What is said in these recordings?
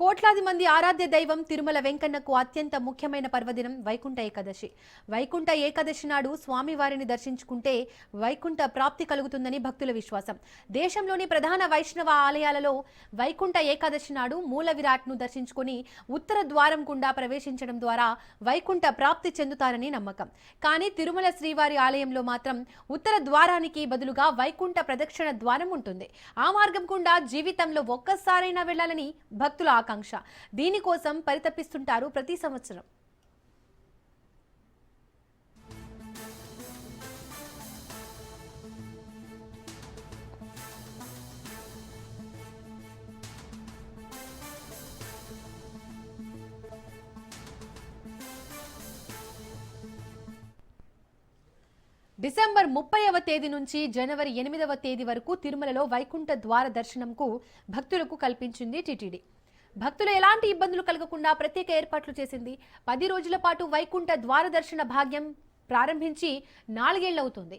కోట్లాది మంది ఆరాధ్య దైవం తిరుమల వెంకన్నకు అత్యంత ముఖ్యమైన పర్వదినం వైకుంఠ ఏకాదశి. వైకుంఠ ఏకాదశి నాడు స్వామివారిని దర్శించుకుంటే వైకుంఠ ప్రాప్తి కలుగుతుందని భక్తుల విశ్వాసం. దేశంలోని ప్రధాన వైష్ణవ ఆలయాలలో వైకుంఠ ఏకాదశి నాడు మూల విరాట్ను దర్శించుకుని ఉత్తర ద్వారం గుండా ప్రవేశించడం ద్వారా వైకుంఠ ప్రాప్తి చెందుతారని నమ్మకం. కానీ తిరుమల శ్రీవారి ఆలయంలో మాత్రం ఉత్తర ద్వారానికి బదులుగా వైకుంఠ ప్రదక్షిణ ద్వారం ఉంటుంది. ఆ మార్గం గుండా జీవితంలో ఒక్కసారైనా వెళ్ళాలని భక్తుల ఆకాంక్ష దీనికోసం పరితపిస్తుంటారు ప్రతి సంవత్సరం. డిసెంబర్ ముప్పైవ తేదీ నుంచి జనవరి ఎనిమిదవ తేదీ వరకు తిరుమలలో వైకుంఠ ద్వార దర్శనంకు భక్తులకు కల్పించింది టీటీడీ. భక్తులు ఎలాంటి ఇబ్బందులు కలగకుండా ప్రత్యేక ఏర్పాట్లు చేసింది. పది రోజుల పాటు వైకుంఠ ద్వార దర్శన భాగ్యం ప్రారంభించి నాలుగేళ్ళవుతుంది.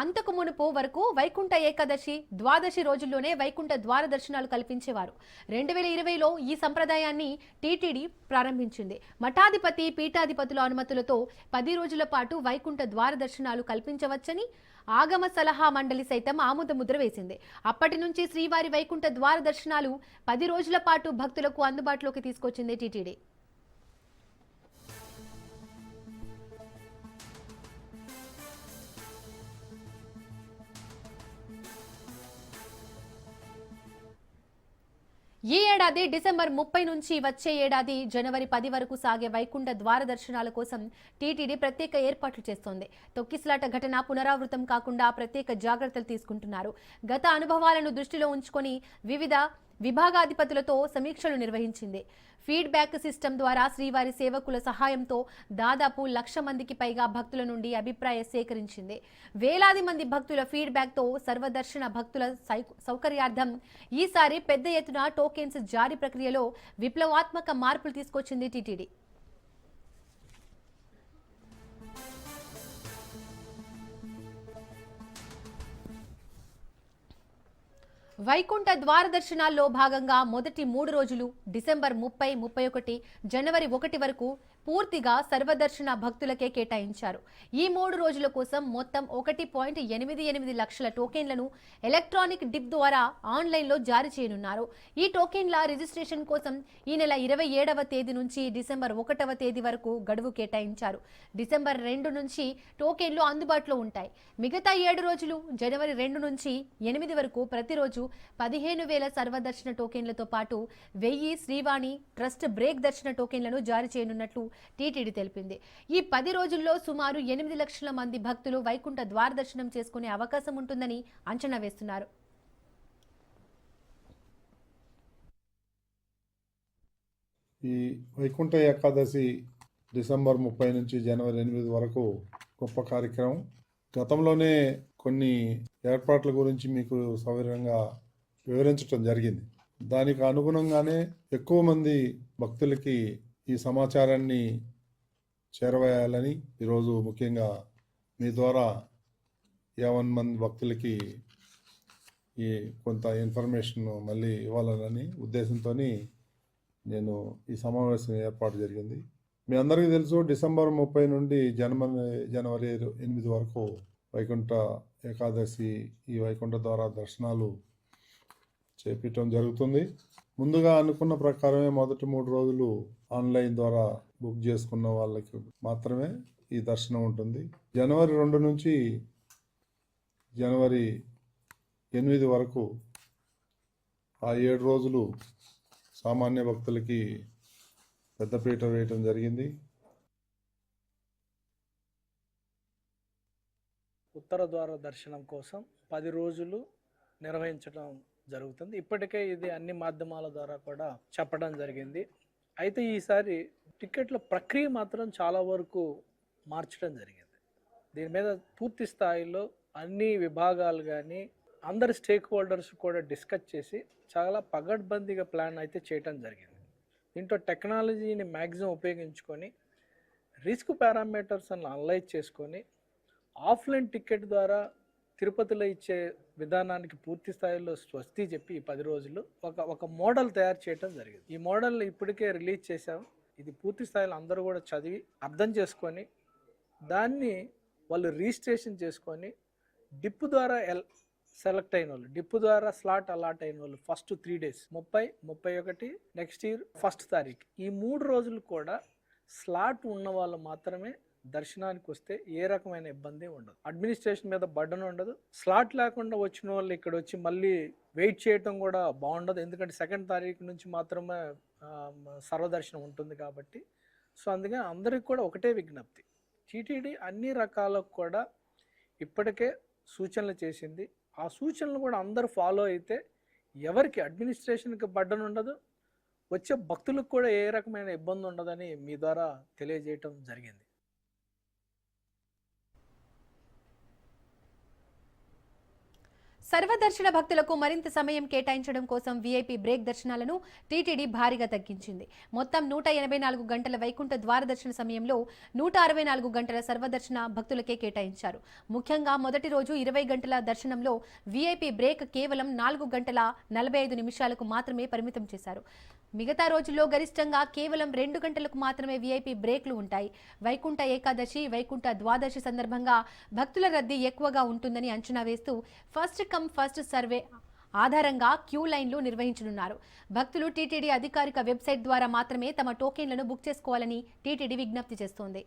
అంతకు మునుపు వరకు వైకుంఠ ఏకాదశి ద్వాదశి రోజుల్లోనే వైకుంఠ ద్వార దర్శనాలు కల్పించేవారు. రెండు వేల ఇరవైలో ఈ సంప్రదాయాన్ని టీటీడీ ప్రారంభించింది. మఠాధిపతి పీఠాధిపతుల అనుమతులతో పది రోజుల పాటు వైకుంఠ ద్వార దర్శనాలు కల్పించవచ్చని ఆగమ సలహా మండలి సైతం ఆమోద ముద్ర వేసింది. అప్పటి నుంచి శ్రీవారి వైకుంఠ ద్వార దర్శనాలు పది రోజుల పాటు భక్తులకు అందుబాటులోకి తీసుకొచ్చింది టీటీడీ. ఈ ఏడాది డిసెంబర్ ముప్పై నుంచి వచ్చే ఏడాది జనవరి పది వరకు సాగే వైకుంఠ ద్వార దర్శనాల కోసం టీటీడీ ప్రత్యేక ఏర్పాట్లు చేస్తోంది. తొక్కిసలాట ఘటన పునరావృతం కాకుండా ప్రత్యేక జాగ్రత్తలు తీసుకుంటున్నారు. గత అనుభవాలను దృష్టిలో ఉంచుకొని వివిధ విభాగాధిపతులతో సమీక్షలు నిర్వహించింది. ఫీడ్బ్యాక్ సిస్టమ్ ద్వారా శ్రీవారి సేవకుల సహాయంతో దాదాపు లక్ష మందికి పైగా భక్తుల నుండి అభిప్రాయ సేకరించింది. వేలాది మంది భక్తుల ఫీడ్బ్యాక్తో సర్వదర్శన భక్తుల సౌకర్యార్థం ఈసారి పెద్ద ఎత్తున టోకెన్స్ జారీ ప్రక్రియలో విప్లవాత్మక మార్పులు తీసుకొచ్చింది టీటీడీ. వైకుంఠ ద్వార దర్శనాల్లో భాగంగా మొదటి మూడు రోజులు డిసెంబర్ ముప్పై ముప్పై ఒకటి జనవరి ఒకటి వరకు పూర్తిగా సర్వదర్శన భక్తులకే కేటాయించారు. ఈ మూడు రోజుల కోసం మొత్తం ఒకటి పాయింట్ ఎనిమిది ఎనిమిది లక్షల టోకెన్లను ఎలక్ట్రానిక్ డిప్ ద్వారా ఆన్లైన్లో జారీ చేయనున్నారు. ఈ టోకెన్ల రిజిస్ట్రేషన్ కోసం ఈ నెల ఇరవై ఏడవ తేదీ నుంచి డిసెంబర్ ఒకటవ తేదీ వరకు గడువు కేటాయించారు. డిసెంబర్ రెండు నుంచి టోకెన్లు అందుబాటులో ఉంటాయి. మిగతా ఏడు రోజులు జనవరి రెండు నుంచి ఎనిమిది వరకు ప్రతిరోజు పదిహేను వేల సర్వదర్శన టోకెన్లతో పాటు వెయ్యి శ్రీవాణి ట్రస్ట్ బ్రేక్ దర్శన టోకెన్లను జారీ చేయనున్నట్లు టీటీడీ తెలిపింది. ఈ పది రోజుల్లో సుమారు ఎనిమిది లక్షల మంది భక్తులు వైకుంఠ ద్వార దర్శనం చేసుకునే అవకాశం ఉంటుందని అంచనా వేస్తున్నారు. ఈ వైకుంఠ ఏకాదశి డిసెంబర్ ముప్పై నుంచి జనవరి ఎనిమిది వరకు గొప్ప కార్యక్రమం. గతంలోనే కొన్ని ఏర్పాట్ల గురించి మీకు సౌకర్యంగా వివరించడం జరిగింది. దానికి అనుగుణంగానే ఎక్కువ మంది భక్తులకి ఈ సమాచారాన్ని చేరవేయాలని ఈరోజు ముఖ్యంగా మీ ద్వారా యావన్ మంది భక్తులకి ఈ కొంత ఇన్ఫర్మేషన్ మళ్ళీ ఇవ్వాలని ఉద్దేశంతో నేను ఈ సమావేశం ఏర్పాటు జరిగింది. మీ అందరికీ తెలుసు డిసెంబర్ ముప్పై నుండి జనవరి జనవరి ఎనిమిది వరకు వైకుంఠ ఏకాదశి ఈ వైకుంఠ ద్వారా దర్శనాలు చేపించడం జరుగుతుంది. ముందుగా అనుకున్న ప్రకారమే మొదటి మూడు రోజులు ఆన్లైన్ ద్వారా బుక్ చేసుకున్న వాళ్ళకి మాత్రమే ఈ దర్శనం ఉంటుంది. జనవరి రెండు నుంచి జనవరి ఎనిమిది వరకు ఆ ఏడు రోజులు సామాన్య భక్తులకి పెద్దపీట వేయటం జరిగింది. ఉత్తర ద్వార దర్శనం కోసం పది రోజులు నిర్వహించడం జరుగుతుంది. ఇప్పటికే ఇది అన్ని మాధ్యమాల ద్వారా కూడా చెప్పడం జరిగింది. అయితే ఈసారి టికెట్ల ప్రక్రియ మాత్రం చాలా వరకు మార్చడం జరిగింది. దీని మీద పూర్తి స్థాయిలో అన్ని విభాగాలు కానీ అందరి స్టేక్ హోల్డర్స్ కూడా డిస్కస్ చేసి చాలా పగడ్బందీగా ప్లాన్ అయితే చేయటం జరిగింది. దీంట్లో టెక్నాలజీని మ్యాక్సిమం ఉపయోగించుకొని రిస్క్ పారామీటర్స్ అని అనలైజ్ చేసుకొని ఆఫ్లైన్ టికెట్ ద్వారా తిరుపతిలో ఇచ్చే విధానానికి పూర్తి స్థాయిలో స్వస్తి చెప్పి ఈ పది రోజులు ఒక ఒక మోడల్ తయారు చేయడం జరిగింది. ఈ మోడల్ ఇప్పటికే రిలీజ్ చేశాం ఇది పూర్తి స్థాయిలో అందరూ కూడా చదివి అర్థం చేసుకొని దాన్ని వాళ్ళు రిజిస్ట్రేషన్ చేసుకొని డిప్ ద్వారా ఎల్ సెలెక్ట్ అయిన వాళ్ళు డిప్ ద్వారా స్లాట్ అలాట్ అయిన వాళ్ళు ఫస్ట్ త్రీ డేస్ ముప్పై ముప్పై ఒకటి నెక్స్ట్ ఇయర్ ఫస్ట్ తారీఖు. ఈ మూడు రోజులు కూడా స్లాట్ ఉన్న వాళ్ళు మాత్రమే దర్శనానికి వస్తే ఏ రకమైన ఇబ్బంది ఉండదు. అడ్మినిస్ట్రేషన్ మీద బర్డన్ ఉండదు. స్లాట్ లేకుండా వచ్చిన వాళ్ళు ఇక్కడ వచ్చి మళ్ళీ వెయిట్ చేయటం కూడా బాగుండదు. ఎందుకంటే సెకండ్ తారీఖు నుంచి మాత్రమే సర్వదర్శనం ఉంటుంది కాబట్టి. సో అందుకని అందరికి కూడా ఒకటే విజ్ఞప్తి. టీటీడీ అన్ని రకాలకు కూడా ఇప్పటికే సూచనలు చేసింది. ఆ సూచనలు కూడా అందరూ ఫాలో అయితే ఎవరికి అడ్మినిస్ట్రేషన్కి బడ్డన్ ఉండదు వచ్చే భక్తులకు కూడా ఏ రకమైన ఇబ్బంది ఉండదని మీ ద్వారా తెలియజేయటం జరిగింది. సర్వదర్శన భక్తులకు మరింత సమయం కేటాయించడం కోసం వీఐపీ బ్రేక్ దర్శనాలను టీటీడీ భారీగా తగ్గించింది. మొత్తం నూట ఎనభై నాలుగు గంటల వైకుంఠ ద్వార దర్శన సమయంలో నూట అరవై నాలుగు గంటల సర్వదర్శన భక్తులకే కేటాయించారు. ముఖ్యంగా మొదటి రోజు ఇరవై గంటల దర్శనంలో వీఐపీ బ్రేక్ కేవలం నాలుగు గంటల నలభై ఐదు నిమిషాలకు మాత్రమే పరిమితం చేశారు. మిగతా రోజుల్లో గరిష్టంగా కేవలం రెండు గంటలకు మాత్రమే వీఐపీ బ్రేక్లు ఉంటాయి. వైకుంఠ ఏకాదశి వైకుంఠ ద్వాదశి సందర్భంగా భక్తుల రద్దీ ఎక్కువగా ఉంటుందని అంచనా వేస్తూ ఫస్ట్ కమ్ ఫస్ట్ సర్వే ఆధారంగా క్యూ లైన్లు నిర్వహించనున్నారు. భక్తులు టీటీడీ అధికారిక వెబ్సైట్ ద్వారా మాత్రమే తమ టోకెన్లను బుక్ చేసుకోవాలని టీటీడీ విజ్ఞప్తి చేస్తోంది.